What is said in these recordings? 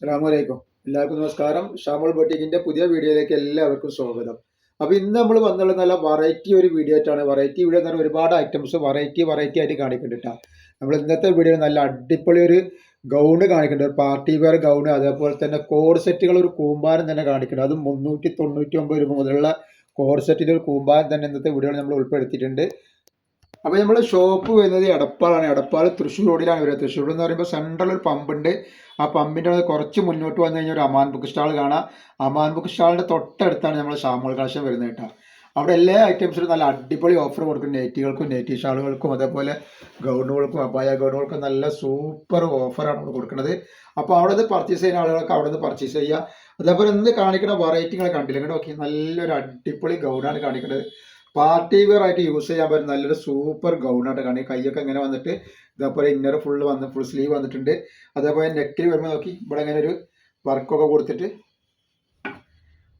അസ്സലാമലൈക്കും എല്ലാവർക്കും നമസ്കാരം. ഷാമോൾ ബൊട്ടീക്കിന്റെ പുതിയ വീഡിയോയിലേക്ക് എല്ലാവർക്കും സ്വാഗതം. അപ്പോൾ ഇന്ന് നമ്മൾ വന്നുള്ള നല്ല വെറൈറ്റി ഒരു വീഡിയോ ആയിട്ടാണ്. വെറൈറ്റി വീഡിയോ എന്ന് പറഞ്ഞാൽ ഒരുപാട് ഐറ്റംസ് വെറൈറ്റി വെറൈറ്റി ആയിട്ട് കാണിക്കുന്നുണ്ട് നമ്മൾ ഇന്നത്തെ വീഡിയോ നല്ല അടിപൊളി ഒരു ഗൗണ് കാണിക്കുന്നുണ്ട് ഒരു പാർട്ടി വെയർ ഗൗണ് അതേപോലെ തന്നെ കോഡ് സെറ്റുകൾ ഒരു കൂമ്പാരം തന്നെ കാണിക്കുന്നുണ്ട് അതും മുന്നൂറ്റി തൊണ്ണൂറ്റി ഒമ്പത് രൂപ മുതലുള്ള കോഡ് ഒരു കൂമ്പാരം തന്നെ ഇന്നത്തെ വീഡിയോയിൽ നമ്മൾ ഉൾപ്പെടുത്തിയിട്ടുണ്ട്. അപ്പോൾ നമ്മൾ ഷോപ്പ് വരുന്നത് എടപ്പാളാണ്. എടപ്പാൾ തൃശ്ശൂർ റോഡിലാണ് വരുന്നത് തൃശ്ശൂർ എന്ന് പറയുമ്പോൾ സെൻട്രൽ ഒരു പമ്പുണ്ട് ആ പമ്പിന്റെ അവിടെ കുറച്ച് മുന്നോട്ട് വന്നു കഴിഞ്ഞാൽ ഒരു അമാൻ ബുക്ക് സ്റ്റാൾ കാണാം. അമാൻ ബുക്ക് സ്റ്റാളിന്റെ തൊട്ടടുത്താണ് നമ്മൾ ഷാമോൾ കളക്ഷൻ വരുന്നത് കേട്ടോ. അവിടെ എല്ലാ ഐറ്റംസിലും നല്ല അടിപൊളി ഓഫർ കൊടുക്കും. നെറ്റികൾക്കും നെറ്റി ഷാളുകൾക്കും അതേപോലെ ഗൗണുകൾക്കും അബായ ഗൗണുകൾക്കും നല്ല സൂപ്പർ ഓഫറാണ് നമ്മൾ കൊടുക്കുന്നത്. അപ്പോൾ അവിടെ നിന്ന് പർച്ചേസ് ചെയ്യുന്ന ആളുകൾക്ക് അവിടെ നിന്ന് പർച്ചേസ് ചെയ്യുക. അതേപോലെ ഇന്ന് കാണിക്കുന്ന വെറൈറ്റികൾ കണ്ടില്ല? കേട്ടോ ഓക്കെ നല്ലൊരു അടിപൊളി ഗൗണാണ് കാണിക്കുന്നത് പാർട്ടി വെയർ ആയിട്ട് യൂസ് ചെയ്യാൻ പറ്റുന്ന നല്ലൊരു സൂപ്പർ ഗൗൺ ഗൗണായിട്ട് കാണി കൈയൊക്കെ ഇങ്ങനെ വന്നിട്ട് ഇതേപോലെ ഇന്നർ ഫുള്ള് വന്ന് ഫുൾ സ്ലീവ് വന്നിട്ടുണ്ട്. അതേപോലെ നെക്കിൽ വരുമ്പോൾ നോക്കി ഇവിടെ ഇങ്ങനെ ഒരു വർക്കൊക്കെ കൊടുത്തിട്ട്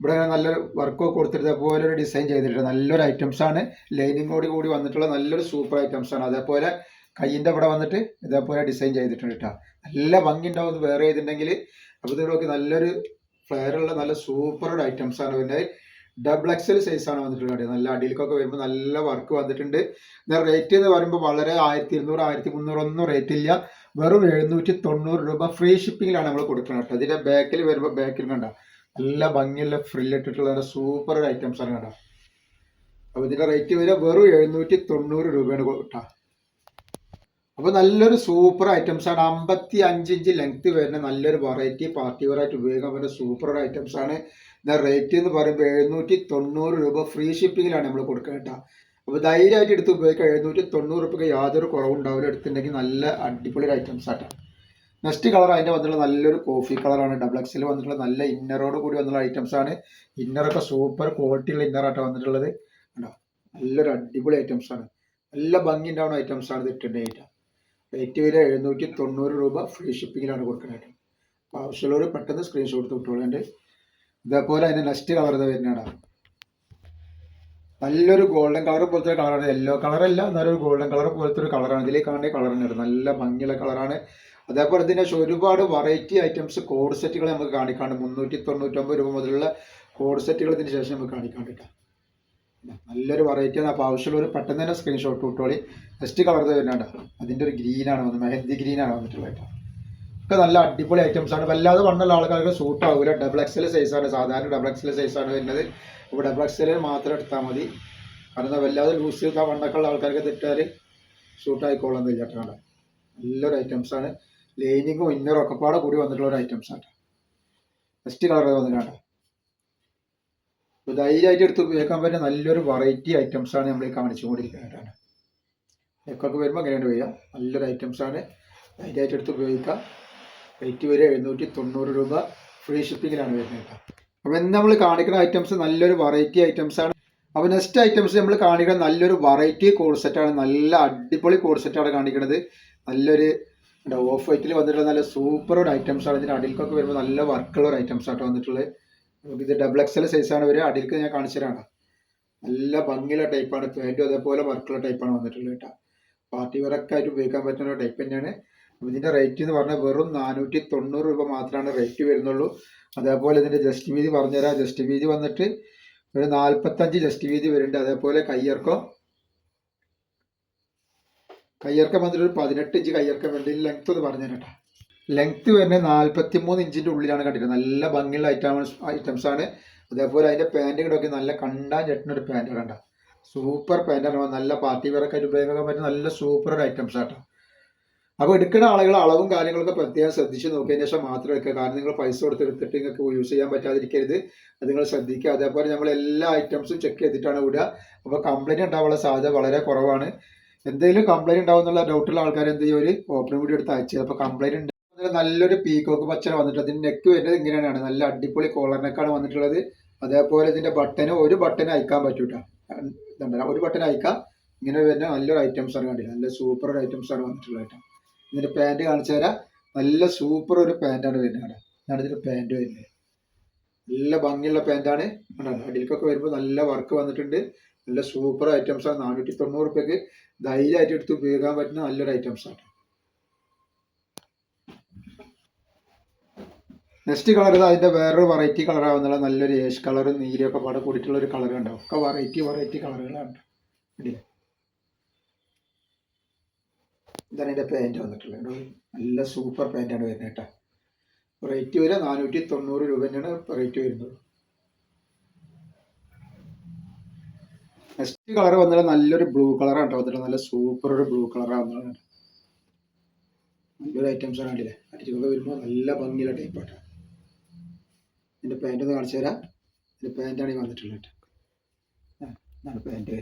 ഇവിടെ ഇങ്ങനെ നല്ലൊരു വർക്കൊക്കെ കൊടുത്തിട്ട് ഇതേപോലെ ഒരു ഡിസൈൻ ചെയ്തിട്ടുണ്ട്. നല്ലൊരു ഐറ്റംസ് ആണ്. ലൈനിങ്ങോട് കൂടി വന്നിട്ടുള്ള നല്ലൊരു സൂപ്പർ ഐറ്റംസ് ആണ്. അതേപോലെ കയ്യിന്റെ ഇവിടെ വന്നിട്ട് ഇതേപോലെ ഡിസൈൻ ചെയ്തിട്ടുണ്ട് കേട്ടോ നല്ല ഭംഗി ഉണ്ടാവും വേറെ ചെയ്തിട്ടുണ്ടെങ്കിൽ അപ്പോൾ നോക്കി നല്ലൊരു ഫ്ലെയറുള്ള നല്ല സൂപ്പർ ഐറ്റംസ് ആണ്. പിന്നെ ഡബിൾ എക്സൽ സൈസ് ആണ് വന്നിട്ടുള്ളത് നല്ല അടിയിലേക്കൊക്കെ വരുമ്പോൾ നല്ല വർക്ക് വന്നിട്ടുണ്ട്. റേറ്റ് എന്ന് പറയുമ്പോൾ വളരെ ആയിരത്തി ഇരുന്നൂറ് ആയിരത്തി മുന്നൂറ് ഒന്നും റേറ്റ് ഇല്ല. വെറും എഴുന്നൂറ്റി തൊണ്ണൂറ് രൂപ ഫ്രീ ഷിപ്പിങ്ങിലാണ് നമ്മൾ കൊടുക്കുന്നത് കേട്ടോ. ഇതിന്റെ ബാക്കിൽ വരുമ്പോൾ ബാക്കിൽ കണ്ട നല്ല ഭംഗിയുള്ള ഫ്രില്ലിട്ടിട്ടുള്ള സൂപ്പർ ഐറ്റംസ് ആണ് കേട്ടോ. അപ്പോൾ ഇതിന്റെ റേറ്റ് വരിക വെറും എഴുന്നൂറ്റി തൊണ്ണൂറ് രൂപയാണ് കേട്ടോ അപ്പോൾ നല്ലൊരു സൂപ്പർ ഐറ്റംസ് ആണ്. അമ്പത്തി അഞ്ച് ഇഞ്ച് ലെങ്ത് വരുന്ന നല്ലൊരു വെറൈറ്റി പാർട്ടി വെറൈറ്റി ഉപയോഗിക്കാൻ പറ്റുന്ന സൂപ്പർ ഐറ്റംസ് ആണ്. എന്നാൽ റേറ്റ് എന്ന് പറയുമ്പോൾ എഴുന്നൂറ്റി തൊണ്ണൂറ് രൂപ ഫ്രീ ഷിപ്പിങ്ങിലാണ് നമ്മൾ കൊടുക്കുക കേട്ടോ അപ്പോൾ ധൈര്യമായിട്ട് എടുത്ത് ഉപയോഗിക്കുക എഴുന്നൂറ്റി തൊണ്ണൂറ് രൂപയ്ക്ക് യാതൊരു കുറവുണ്ടാവില്ല. എടുത്തിട്ടുണ്ടെങ്കിൽ നല്ല അടിപൊളി ഐറ്റംസ് ആട്ടോ. നെക്സ്റ്റ് കളർ അതിന്റെ വന്നിട്ടുള്ള നല്ലൊരു കോഫി കളറാണ് ഡബിൾ എക്സിൽ വന്നിട്ടുള്ള നല്ല ഇന്നറോട് കൂടി വന്നിട്ടുള്ള ഐറ്റംസ് ആണ്. ഇന്നറൊക്കെ സൂപ്പർ ക്വാളിറ്റിയുള്ള ഇന്നറാട്ടോ വന്നിട്ടുള്ളത്. കണ്ടോ? നല്ലൊരു അടിപൊളി ഐറ്റംസ് ആണ്. നല്ല ഭംഗി ഉണ്ടാവുന്ന ഐറ്റംസ് ആണ് ഇത് ഇട്ടിട്ടുണ്ടെങ്കിൽ റേറ്റ് വരെ എഴുന്നൂറ്റി തൊണ്ണൂറ് രൂപ ഫ്രീ ഷിപ്പിങ്ങിലാണ് കൊടുക്കുന്നത് ആവശ്യമുള്ളവർ പെട്ടെന്ന് സ്ക്രീൻഷോട്ട് എടുത്ത് വിട്ടോളേണ്ട ഇതേപോലെ അതിന്റെ നെക്സ്റ്റ് കളർ ഇത് വരുന്നതാണ് നല്ലൊരു ഗോൾഡൻ കളർ പോലത്തെ ഒരു കളറാണ് യെല്ലോ കളറല്ല എന്നാലും ഒരു ഗോൾഡൻ കളർ പോലത്തെ ഒരു കളറാണ് ഇതിലേക്ക് കാണേണ്ട കളർ നല്ല ഭംഗിയുള്ള കളറാണ് അതേപോലെ ഇതിന്റെ ഒരുപാട് വെറൈറ്റി ഐറ്റംസ് കോഡ് സെറ്റുകൾ നമുക്ക് കാണിക്കാണ്ട്. മുന്നൂറ്റി തൊണ്ണൂറ്റൊമ്പത് രൂപ മുതലുള്ള കോഡ് സെറ്റുകൾ ഇതിന് ശേഷം നമുക്ക് കാണിക്കാണ്ടിട്ട നല്ലൊരു വെറൈറ്റിയാണ് അപ്പോൾ ആവശ്യമുള്ളവർ പെട്ടെന്ന് തന്നെ സ്ക്രീൻഷോട്ട് വിട്ടോളി നെക്സ്റ്റ് കളർ തരുന്നുണ്ട് അതിന്റെ ഒരു ഗ്രീനാണ് വന്നത്. മെഹന്തി ഗ്രീനാണ് വന്നിട്ടുള്ളത് കേട്ടോ. ഒക്കെ നല്ല അടിപൊളി ഐറ്റംസ് ആണ്. വല്ലാതെ വണ്ണുള്ള ആൾക്കാർക്ക് സൂട്ട് ആവില്ല ഡബിൾ എക്സൽ സൈസാണ് സാധാരണ ഡബിൾ എക്സൽ സൈസാണ് വരുന്നത്. അപ്പോൾ ഡബിൾ എക്സൽ മാത്രം എടുത്താൽ മതി. കാരണം വല്ലാതെ ലൂസ് ചെയ്ത വണ്ണൊക്കെയുള്ള ആൾക്കാർക്ക് തിട്ടാൽ സൂട്ട് ആയിക്കോളുന്നില്ല കേട്ടോ കണ്ടോ. നല്ലൊരു ഐറ്റംസ് ആണ്. ലൈനിങ്ങും ഇന്നറും ഒക്കെ പാടെ കൂടി വന്നിട്ടുള്ള ഒരു ഐറ്റംസ് ആണ്. ബെസ്റ്റ് കളർ വന്നിട്ടാണ് അപ്പോൾ ധൈര്യമായിട്ട് എടുത്ത് ഉപയോഗിക്കാൻ പറ്റുന്ന നല്ലൊരു വെറൈറ്റി ആണ് നമ്മൾ ഈ കാണിച്ചുകൊണ്ടിരിക്കുന്നത്. നെക്കൊക്കെ വരുമ്പോൾ അങ്ങനെയാണ് വരിക. നല്ലൊരു ഐറ്റംസ് ആണ്. ധൈര്യമായിട്ട് എടുത്ത് ഉപയോഗിക്കാം. റേറ്റ് വരെ എഴുന്നൂറ്റി തൊണ്ണൂറ് രൂപ ഫ്രീ ഷിപ്പിങ്ങിലാണ് വരുന്നത് കേട്ടോ. അപ്പോൾ ഇന്ന് നമ്മൾ കാണിക്കുന്ന ഐറ്റംസ് നല്ലൊരു വെറൈറ്റി ഐറ്റംസ് ആണ്. അപ്പോൾ നെക്സ്റ്റ് ഐറ്റംസ് നമ്മൾ കാണിക്കുന്ന നല്ലൊരു വെറൈറ്റി കോഡ് സെറ്റാണ് നല്ല അടിപൊളി കോഡ് സെറ്റാണ് കാണിക്കുന്നത്. നല്ലൊരു ഓഫ് വൈറ്റിൽ വന്നിട്ടുള്ള നല്ല സൂപ്പർ ഒരു ഐറ്റംസ് ആണ്. ഇതിന്റെ അടിൽക്കൊക്കെ വരുമ്പോൾ നല്ല വർക്കുള്ള ഒരു ഐറ്റംസ് ആട്ടോ വന്നിട്ടുള്ളത്. നമുക്ക് ഇത് ഡബിൾ എക്സൽ സൈസാണ് വരിക. അടിൽക്ക് ഞാൻ കാണിച്ചു തരാണ് നല്ല ഭംഗിയുള്ള ടൈപ്പാണ് പാന്റും അതേപോലെ വർക്കുള്ള ടൈപ്പാണ് വന്നിട്ടുള്ളത് കേട്ടോ. പാർട്ടി വർക്കായിട്ട് ഉപയോഗിക്കാൻ പറ്റുന്ന ടൈപ്പ് തന്നെയാണ്. ഇതിന്റെ റേറ്റ് എന്ന് പറഞ്ഞാൽ വെറും നാനൂറ്റി തൊണ്ണൂറ് രൂപ മാത്രമാണ് റേറ്റ് വരുന്നുള്ളൂ. അതേപോലെ ഇതിന്റെ ജസ്റ്റ് വീതി പറഞ്ഞുതരാം. ജസ്റ്റ് വീതി വന്നിട്ട് ഒരു നാൽപ്പത്തഞ്ച് ജസ്റ്റ് വീതി വരുന്നുണ്ട്. അതേപോലെ കയ്യർക്കം കയ്യർക്കം വന്നിട്ട് ഒരു പതിനെട്ട് ഇഞ്ച് കയ്യർക്കം വരുന്നുണ്ട്. ലെങ്ത് എന്ന് പറഞ്ഞുതരാം കേട്ടോ ലെങ്ത് വരുന്നത് നാൽപ്പത്തി മൂന്ന് ഇഞ്ചിന്റെ ഉള്ളിലാണ് കണ്ടിട്ടുള്ളത് നല്ല ഭംഗിയുള്ള ഐറ്റംസ് ഐറ്റംസ് ആണ്. അതേപോലെ അതിന്റെ പാന്റ് കിടക്കി നല്ല കണ്ടാൻ ചെട്ടുന്ന ഒരു പാന്റ് കണ്ട. സൂപ്പർ പാന്റാണ് നല്ല പാർട്ടി വെയറൊക്കെ ഉപയോഗിക്കാൻ പറ്റുന്ന നല്ല സൂപ്പർ ഐറ്റംസ് ആട്ടോ. അപ്പോൾ എടുക്കുന്ന ആളുകൾ അളവും കാര്യങ്ങളൊക്കെ പ്രത്യേകം ശ്രദ്ധിച്ച് നോക്കിയതിന് ശേഷം മാത്രം എടുക്കുക. കാരണം നിങ്ങൾ പൈസ കൊടുത്ത് എടുത്തിട്ട് നിങ്ങൾക്ക് യൂസ് ചെയ്യാൻ പറ്റാതിരിക്കരുത്. അത് നിങ്ങൾ ശ്രദ്ധിക്കുക. അതേപോലെ നമ്മൾ എല്ലാ ഐറ്റംസും ചെക്ക് ചെയ്തിട്ടാണ് വിടുക. അപ്പോൾ കംപ്ലൈന്റ് ഉണ്ടാവാനുള്ള സാധ്യത വളരെ കുറവാണ്. എന്തെങ്കിലും കംപ്ലൈന്റ് ഉണ്ടാവും എന്നുള്ള ഡൗട്ടുള്ള ആൾക്കാർ എന്ത് ചെയ്യും? ഒരു ഓപ്പൺ വീഡിയോ എടുത്ത് അയച്ചത് അപ്പോൾ കംപ്ലൈന്റ് ഉണ്ട് നല്ലൊരു പീക്കോക്ക് പച്ചന വന്നിട്ട് അതിന്റെ നെക്ക് വരുന്നത് ഇങ്ങനെയാണ്. നല്ല അടിപൊളി കോളർ വന്നിട്ടുള്ളത്. അതേപോലെ ഇതിന്റെ ബട്ടന് ഒരു ബട്ടൺ അയക്കാൻ പറ്റൂട്ടാ. ഒരു ബട്ടൺ അയക്കാം. ഇങ്ങനെ വരുന്ന നല്ലൊരു ഐറ്റംസ് ആണ് കണ്ടില്ല? നല്ല സൂപ്പർ ഐറ്റംസ് ആണ് വന്നിട്ടുള്ളത് കേട്ടോ ഇതിന്റെ പാന്റ് കാണിച്ചു തരാം. നല്ല സൂപ്പർ ഒരു പാന്റാണ് വരുന്നത് അവിടെ. ഇതിന്റെ പാന്റ് വരുന്നത്. നല്ല ഭംഗിയുള്ള പാന്റാണ് അടിയിലേക്കൊക്കെ വരുമ്പോൾ നല്ല വർക്ക് വന്നിട്ടുണ്ട്. നല്ല സൂപ്പർ ഐറ്റംസ് ആണ്. നാനൂറ്റി തൊണ്ണൂറ് റുപ്യക്ക് ധൈര്യമായിട്ട് എടുത്ത് ഉപയോഗിക്കാൻ പറ്റുന്ന നല്ലൊരു ഐറ്റംസ് ആണ്. നെക്സ്റ്റ് കളർ അതിന്റെ വേറൊരു വെറൈറ്റി കളറാവുന്നുള്ള നല്ലൊരു ഏഷ് കളറും നീലയൊക്കെ പാടെ കൂടിയിട്ടുള്ള ഒരു കളർ ഉണ്ടാവും ഒക്കെ വെറൈറ്റി വെറൈറ്റി കളറുകളാണ് ഇല്ലേ? ഇതാണ് ഇതിന്റെ പാന്റ് വന്നിട്ടുള്ളത്. നല്ല സൂപ്പർ പാന്റാണ് വരുന്നത് കേട്ടോ. റേറ്റ് വരെ നാനൂറ്റി തൊണ്ണൂറ് രൂപ തന്നെയാണ് റേറ്റ് വരുന്നത്. നെക്സ്റ്റ് കളർ വന്നിട്ട് നല്ലൊരു ബ്ലൂ കളറാണ് കേട്ടോ വന്നിട്ട് നല്ല സൂപ്പർ ഒരു ബ്ലൂ കളറാണ് വന്നത് നല്ലൊരു ഐറ്റംസ് ആണ് അല്ലേ അടിച്ചൊക്കെ വരുമ്പോൾ നല്ല ഭംഗിയുള്ള ടൈപ്പാണ് ഇതിന്റെ പാന്റ് ഒന്ന് കാണിച്ചു തരാം. ഇതിന്റെ പാന്റാണ് ഈ വന്നിട്ടുള്ളത് കേട്ടോ. ഇതാണ് പാന്റ്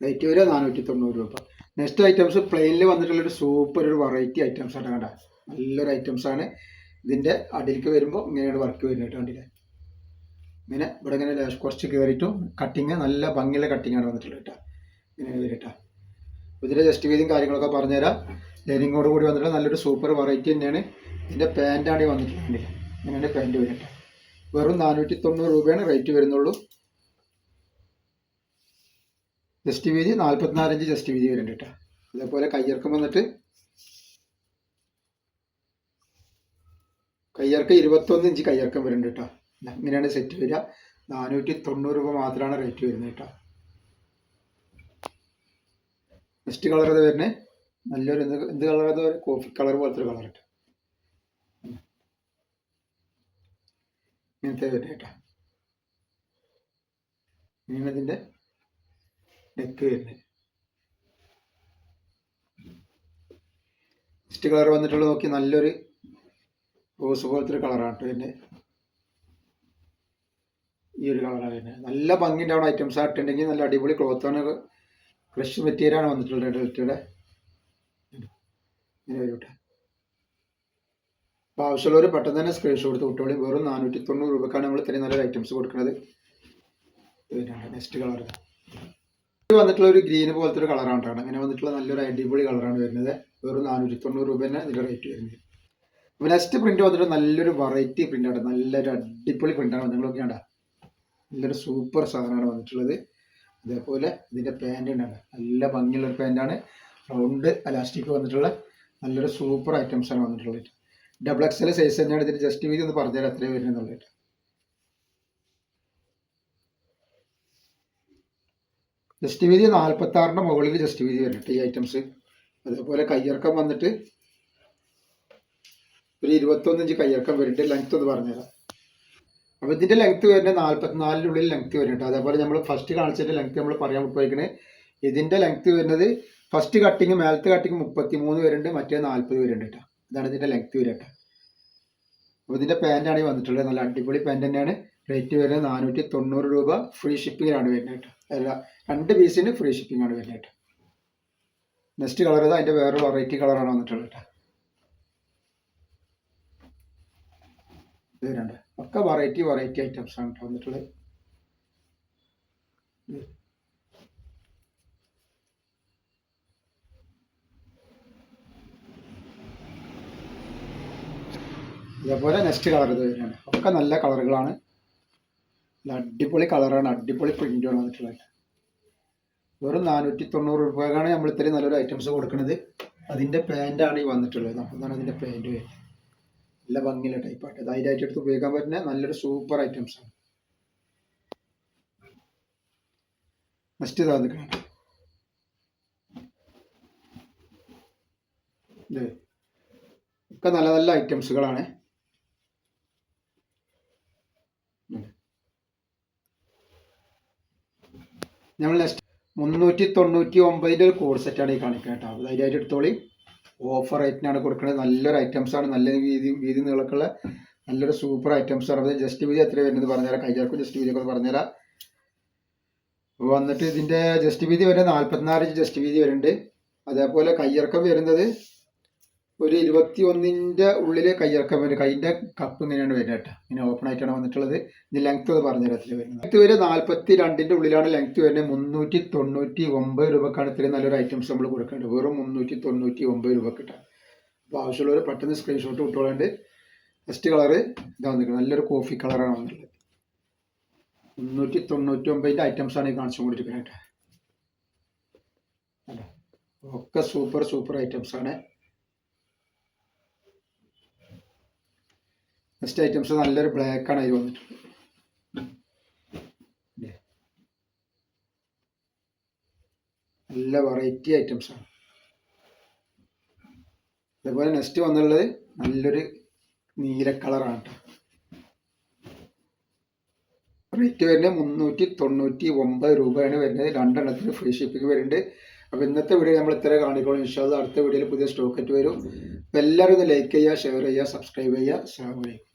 റേറ്റ് വരിക നാനൂറ്റി തൊണ്ണൂറ് രൂപ. നെക്സ്റ്റ് ഐറ്റംസ് പ്ലെയിനിൽ വന്നിട്ടുള്ളൊരു സൂപ്പർ ഒരു വെറൈറ്റി ഐറ്റംസ് ആണ് കണ്ട. നല്ലൊരു ഐറ്റംസ് ആണ്. ഇതിന്റെ അടിയിലേക്ക് വരുമ്പോൾ ഇങ്ങനെയാണ് വർക്ക് വരുന്നത് കണ്ടില്ലേ? ഇങ്ങനെ ഇവിടെ ഇങ്ങനെ കുറച്ച് കയറിയിട്ടും കട്ടിങ് നല്ല ഭംഗിയുള്ള കട്ടിങ്ങാണ് വന്നിട്ടുള്ളത് കേട്ടോ. ഇങ്ങനെ വരട്ടാ ഇതിന്റെ ജസ്റ്റ് വീതിയും കാര്യങ്ങളൊക്കെ പറഞ്ഞുതരാം. ലൈനിങ്ങോട് കൂടി വന്നിട്ട് നല്ലൊരു സൂപ്പർ വെറൈറ്റി തന്നെയാണ്. ഇതിന്റെ പാന്റാണ് വന്നിട്ടുള്ളത് ഇങ്ങനെയാണ് പാന്റ് വരുന്നത് വെറും നാനൂറ്റി തൊണ്ണൂറ് രൂപയാണ് റേറ്റ് വരുന്നുള്ളൂ. ജസ്റ്റ് വീതി നാൽപ്പത്തിനാലഞ്ച് ജസ്റ്റ് വീതി വരുന്നുണ്ട് കേട്ടോ. അതേപോലെ കയ്യിറക്കം വന്നിട്ട് കയ്യിറക്കം ഇരുപത്തൊന്ന് ഇഞ്ച് കയ്യിറക്കം വരുന്നുണ്ട് കേട്ടോ. ഇങ്ങനെയാണ് സെറ്റ് വരിക. നാനൂറ്റി തൊണ്ണൂറ് രൂപ മാത്രമാണ് റേറ്റ് വരുന്നത് കേട്ടോ. നെക്സ്റ്റ് കളർ അത് വരുന്നത് നല്ലൊരു എന്ത് എന്ത് കളർ അത് കോഫി കളർ പോലത്തെ ഒരു കളർ കേട്ടോ ഇങ്ങനത്തെ വരുന്നത് കേട്ടോ. ഇങ്ങനെ ഇതിന്റെ നെക്ക് കളർ വന്നിട്ടുള്ളത് നോക്കി നല്ലൊരു റോസ് പോലത്തെ ഒരു കളറാണ് കേട്ടോ ഇതിന്റെ. ഈ ഒരു കളറാണ് വരുന്നത്. നല്ല ഭംഗിന്റെ അവിടെ ഐറ്റംസ് ആയിട്ടുണ്ടെങ്കിൽ നല്ല അടിപൊളി ക്ലോത്താണ് ക്രഷ് മെറ്റീരിയലാണ് വന്നിട്ടുള്ളത് ഡെൽറ്റയുടെ ഇങ്ങനെ വരൂട്ടെ അപ്പോൾ ആവശ്യമുള്ളവർ പെട്ടെന്ന് തന്നെ സ്ക്രീൻഷോട്ട് എടുത്ത് കുട്ടികളും വെറും നാനൂറ്റി തൊണ്ണൂറ് രൂപക്കാണ് നമ്മൾ ഇത്രയും നല്ല ഐറ്റംസ് കൊടുക്കുന്നത്. നെക്സ്റ്റ് കളർ വന്നിട്ടുള്ള ഒരു ഗ്രീൻ പോലത്തെ ഒരു കളറാണ് കേട്ടോ അങ്ങനെ വന്നിട്ടുള്ള നല്ലൊരു അടിപൊളി കളറാണ് വരുന്നത്. വെറും നാനൂറ്റി തൊണ്ണൂറ് രൂപ തന്നെ ഇതിന്റെ റേറ്റ് വരുന്നത്. അപ്പോൾ നെക്സ്റ്റ് പ്രിന്റ് വന്നിട്ട് നല്ലൊരു വെറൈറ്റി പ്രിന്റാണ് നല്ലൊരു അടിപൊളി പ്രിന്റാണ് നിങ്ങളൊക്കെ ഉണ്ടാ നല്ലൊരു സൂപ്പർ സാധനമാണ് വന്നിട്ടുള്ളത്. അതേപോലെ ഇതിന്റെ പാന്റ് ഉണ്ടാണ് നല്ല ഭംഗിയുള്ളൊരു പാന്റാണ് റൗണ്ട് അലാസ്റ്റിക് വന്നിട്ടുള്ള നല്ലൊരു സൂപ്പർ ഐറ്റംസാണ് വന്നിട്ടുള്ളത്. ഡബിൾ എക്സൽ സൈസ് തന്നെയാണ് ഇതിന്റെ ജസ്റ്റ് വീതി ഒന്ന് പറഞ്ഞുതരാം എത്രയും വരുന്നുള്ളത് ജസ്റ്റ് വീതി നാൽപ്പത്തി ആറിന്റെ മുകളിൽ ജസ്റ്റ് വീതി വരുന്നുണ്ട് ഈ ഐറ്റംസ് അതേപോലെ കയ്യിറക്കം വന്നിട്ട് ഒരു ഇരുപത്തൊന്നിഞ്ച് കയ്യിറക്കം വരുന്നുണ്ട് ലെങ്ത് ഒന്ന് പറഞ്ഞുതരാം. അപ്പോൾ ഇതിന്റെ ലെങ്ത് വരുന്നത് നാൽപ്പത്തിനാലിന്റെ ഉള്ളിൽ ലെങ്ത് വരുന്നുണ്ട്. അതേപോലെ നമ്മൾ ഫസ്റ്റ് കാണിച്ചതിന്റെ ലെങ്ത് നമ്മൾ പറയാൻ പോയിക്കണേ. ഇതിന്റെ ലെങ്ത് വരുന്നത് ഫസ്റ്റ് കട്ടിങ് മേലത്തെ കട്ടിങ് മുപ്പത്തി മൂന്ന് വരുന്നുണ്ട് മറ്റേ നാൽപ്പത് വരുന്നുണ്ട് കേട്ടോ. ഇതാണ് ഇതിന്റെ ലെങ്ത് വരട്ടെ അപ്പൊ അപ്പോൾ ഇതിന്റെ പാന്റാണ് വന്നിട്ടുള്ളത്. നല്ല അടിപൊളി പാന്റ് തന്നെയാണ്. റേറ്റ് വരുന്നത് നാനൂറ്റി തൊണ്ണൂറ് രൂപ ഫ്രീ ഷിപ്പിംഗ് ആണ് വരുന്നത് കേട്ടോ. അല്ല രണ്ട് പീസിന് ഫ്രീ ഷിപ്പിംഗ് ആണ് വരുന്നത് കേട്ടോ. നെക്സ്റ്റ് കളർ ഇത് അതിന്റെ വേറെ വെറൈറ്റി കളറാണ് വന്നിട്ടുള്ളത് കേട്ടോ. ഇത് രണ്ട്. ഒക്കെ വെറൈറ്റി വെറൈറ്റി ഐറ്റംസ് ആണ് കേട്ടോ വന്നിട്ടുള്ളത്. ഇത്. ഇതേപോലെ നെക്സ്റ്റ് കളർ ഇത് വരുന്നുണ്ട് ഒക്കെ നല്ല കളറുകളാണ് അടിപൊളി കളറാണ്. അടിപൊളി പ്രിന്റാണ് വന്നിട്ടുള്ളത്. വെറും നാനൂറ്റി തൊണ്ണൂറ് രൂപക്കാണ് നമ്മൾ ഇത്രയും നല്ലൊരു ഐറ്റംസ് കൊടുക്കുന്നത്. അതിന്റെ പാന്റാണ് ഈ വന്നിട്ടുള്ളത്. അതാണ് അതിന്റെ പാന്റ് വരുന്നത്. നല്ല ഭംഗിയുള്ള ടൈപ്പായിട്ട് ധൈര്യമായിട്ട് എടുത്ത് ഉപയോഗിക്കാൻ പറ്റുന്ന നല്ലൊരു സൂപ്പർ ഐറ്റംസ് ആണ്. നെക്സ്റ്റ് ഇതാ നിൽക്കണം ഒക്കെ നല്ല നല്ല ഐറ്റംസുകളാണ് നമ്മൾ നെക്സ്റ്റ് മുന്നൂറ്റി തൊണ്ണൂറ്റി ഒമ്പതിന്റെ ഒരു കോഡ് സെറ്റാണ് ഈ കാണിക്കുക കേട്ടോ. ധൈര്യമായിട്ട് എടുത്തോളി. ഓഫർ റേറ്റിനാണ് കൊടുക്കുന്നത് നല്ലൊരു ഐറ്റംസ് ആണ്. നല്ല വീതി വീതി നീളക്കുള്ള നല്ലൊരു സൂപ്പർ ഐറ്റംസ് ആണ്. അത് ജസ്റ്റ് വീതി എത്ര വരുന്നത് പറഞ്ഞുതരാം. കൈകാർക്കും ജസ്റ്റ് വീതി ഒക്കെ പറഞ്ഞുതരാം. വന്നിട്ട് ഇതിന്റെ ജസ്റ്റ് വീതി വരുന്നത് നാൽപ്പത്തിനാല് ജസ്റ്റ് വീതി വരുന്നുണ്ട്. അതേപോലെ കയ്യിറക്കം വരുന്നത് ഒരു ഇരുപത്തി ഒന്നിന്റെ ഉള്ളിൽ കയ്യിറക്കം വരും. കൈന്റെ കപ്പ് ഇങ്ങനെയാണ് വരുന്നത് കേട്ടോ. ഇങ്ങനെ ഓപ്പൺ ആയിട്ടാണ് വന്നിട്ടുള്ളത്. ഇത് ലെങ്ത് എന്ന് പറഞ്ഞ തരത്തിൽ വരുന്നത്. ലെങ്ത് വരെ നാൽപ്പത്തി രണ്ടിന്റെ ഉള്ളിലാണ് ലെങ്ത് വരുന്നത്. മുന്നൂറ്റി തൊണ്ണൂറ്റി ഒമ്പത് രൂപക്കാണ് ഇത്രയും നല്ലൊരു ഐറ്റംസ് നമ്മൾ കൊടുക്കേണ്ടത്. വെറും മുന്നൂറ്റി തൊണ്ണൂറ്റി ഒമ്പത് രൂപ കിട്ടാം അപ്പോൾ ആവശ്യമുള്ളവർ പെട്ടെന്ന് സ്ക്രീൻഷോട്ട് വിട്ടോളാണ്ട് ഫസ്റ്റ് കളറ് ഇതാ വന്നിരിക്കുന്നത്. നല്ലൊരു കോഫി കളറാണ് വന്നിട്ടുള്ളത്. മുന്നൂറ്റി തൊണ്ണൂറ്റി ഒമ്പതിന്റെ ഐറ്റംസാണ് ഈ കാണിച്ചു കൊണ്ടിരിക്കുന്നത് കേട്ടോ. ഒക്കെ super super items next items നല്ലൊരു ബ്ലാക്ക് ആണ് അതിൽ വന്നിട്ടുള്ളത്? നല്ല വെറൈറ്റി ഐറ്റംസ് ആണ്. അതേപോലെ നെക്സ്റ്റ് വന്നുള്ളത് നല്ലൊരു നീല കളറാണ് കേട്ടോ റേറ്റ് വരുന്നത് മുന്നൂറ്റി തൊണ്ണൂറ്റി ഒമ്പത് രൂപയാണ് വരുന്നത്. രണ്ടെണ്ണത്തിന് ഫ്രീ ഷിപ്പിംഗ് വരുന്നുണ്ട്. അപ്പോൾ ഇന്നത്തെ വീഡിയോ നമ്മൾ ഇത്ര കാണിക്കോളും ഇൻഷാല്ല അടുത്ത വീഡിയോയിൽ പുതിയ സ്റ്റോക്കറ്റ് വരും. അപ്പോൾ എല്ലാവരും ലൈക്ക് ചെയ്യുക ഷെയർ ചെയ്യുക സബ്സ്ക്രൈബ് ചെയ്യുക. അസ്സാം വലൈക്കും